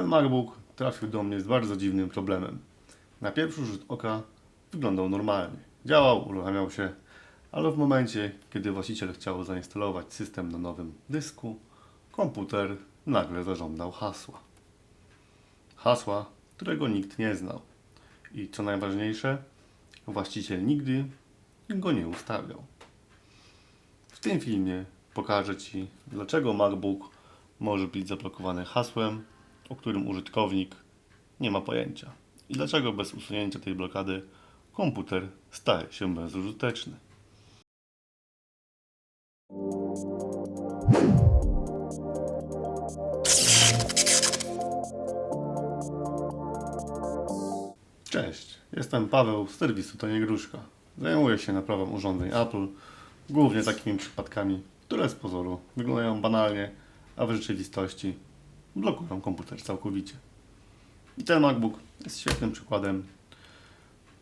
Ten MacBook trafił do mnie z bardzo dziwnym problemem. Na pierwszy rzut oka wyglądał normalnie. Działał, uruchamiał się, ale w momencie, kiedy właściciel chciał zainstalować system na nowym dysku, komputer nagle zażądał hasła. Hasła, którego nikt nie znał. I co najważniejsze, właściciel nigdy go nie ustawiał. W tym filmie pokażę Ci, dlaczego MacBook może być zablokowany hasłem, o którym użytkownik nie ma pojęcia. I dlaczego bez usunięcia tej blokady komputer staje się bezużyteczny. Cześć, jestem Paweł z serwisu To nie Gruszka. Zajmuję się naprawą urządzeń Apple, głównie takimi przypadkami, które z pozoru wyglądają banalnie, a w rzeczywistości blokują komputer całkowicie. I ten MacBook jest świetnym przykładem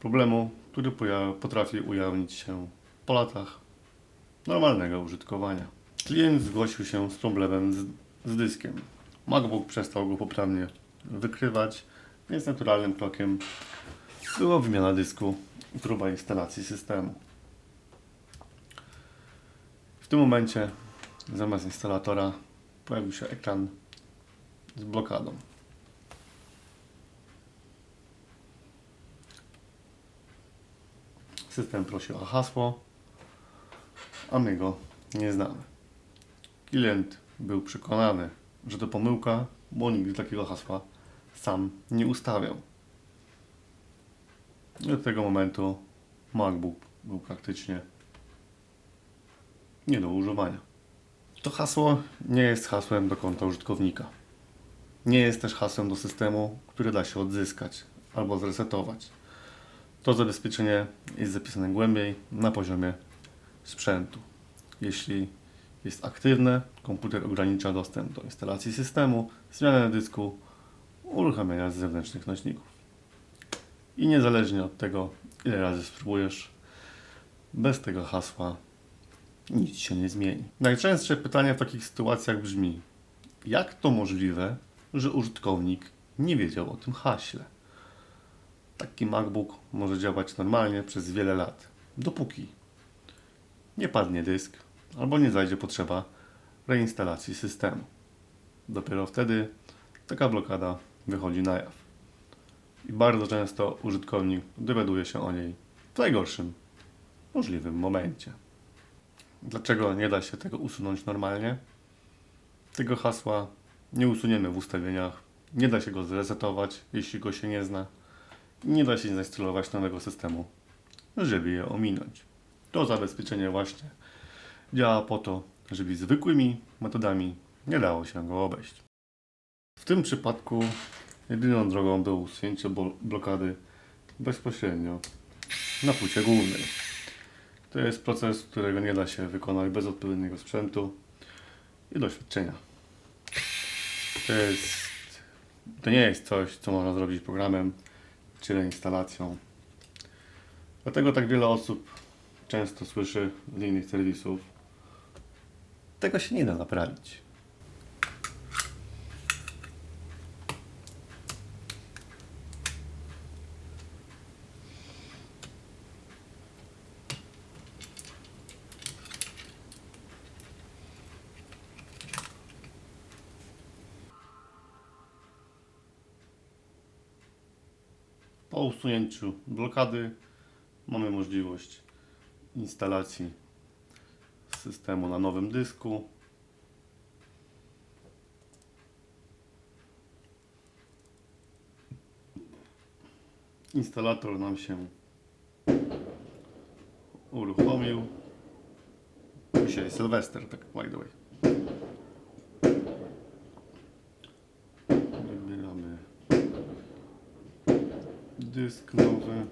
problemu, który potrafi ujawnić się po latach normalnego użytkowania. Klient zgłosił się z problemem z, z dyskiem. MacBook przestał go poprawnie wykrywać, więc naturalnym krokiem była wymiana dysku i próba instalacji systemu. W tym momencie zamiast instalatora pojawił się ekran z blokadą. System prosi o hasło, a my go nie znamy. Klient był przekonany, że to pomyłka, bo nigdy takiego hasła sam nie ustawiał. Od tego momentu MacBook był praktycznie nie do używania. To hasło nie jest hasłem do konta użytkownika. Nie jest też hasłem do systemu, które da się odzyskać albo zresetować. To zabezpieczenie jest zapisane głębiej na poziomie sprzętu. Jeśli jest aktywne, komputer ogranicza dostęp do instalacji systemu, zmiany dysku, uruchamiania z zewnętrznych nośników. I niezależnie od tego, ile razy spróbujesz, bez tego hasła nic się nie zmieni. Najczęstsze pytanie w takich sytuacjach brzmi: jak to możliwe, że użytkownik nie wiedział o tym haśle? Taki MacBook może działać normalnie przez wiele lat, dopóki nie padnie dysk albo nie zajdzie potrzeba reinstalacji systemu. Dopiero wtedy taka blokada wychodzi na jaw. I bardzo często użytkownik dowiaduje się o niej w najgorszym możliwym momencie. Dlaczego nie da się tego usunąć normalnie? Tego hasła nie usuniemy w ustawieniach, nie da się go zresetować, jeśli go się nie zna. Nie da się zainstalować nowego systemu, żeby je ominąć. To zabezpieczenie właśnie działa po to, żeby zwykłymi metodami nie dało się go obejść. W tym przypadku jedyną drogą było usunięcie blokady bezpośrednio na płycie głównej. To jest proces, którego nie da się wykonać bez odpowiedniego sprzętu i doświadczenia. To jest, to nie jest coś, co można zrobić programem czy reinstalacją. Dlatego tak wiele osób często słyszy z innych serwisów, tego się nie da naprawić. Po usunięciu blokady mamy możliwość instalacji systemu na nowym dysku. Instalator nam się uruchomił. Dzisiaj Sylwester, tak by the way. Dysk nowy.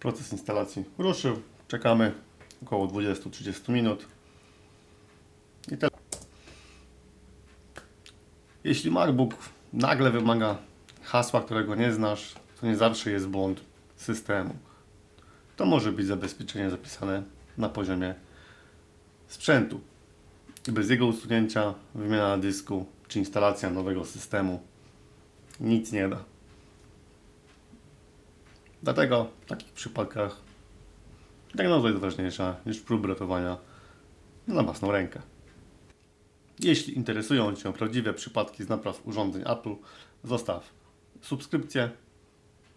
Proces instalacji ruszył. Czekamy około 20-30 minut. I te... Jeśli MacBook nagle wymaga hasła, którego nie znasz, to nie zawsze jest błąd systemu. To może być zabezpieczenie zapisane na poziomie sprzętu. Bez jego usunięcia wymiana dysku czy instalacja nowego systemu nic nie da. Dlatego w takich przypadkach diagnoza jest ważniejsza niż próby ratowania na własną rękę. Jeśli interesują Cię prawdziwe przypadki z napraw urządzeń Apple, zostaw subskrypcję.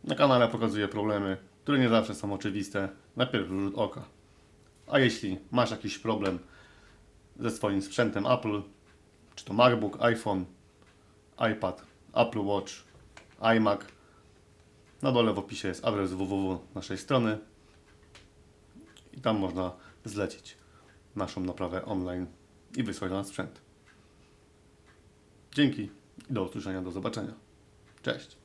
Na kanale pokazuję problemy, które nie zawsze są oczywiste na pierwszy rzut oka. A jeśli masz jakiś problem ze swoim sprzętem Apple, czy to MacBook, iPhone, iPad, Apple Watch, iMac, na dole w opisie jest adres www naszej strony i tam można zlecić naszą naprawę online i wysłać na sprzęt. Dzięki i do usłyszenia, do zobaczenia. Cześć.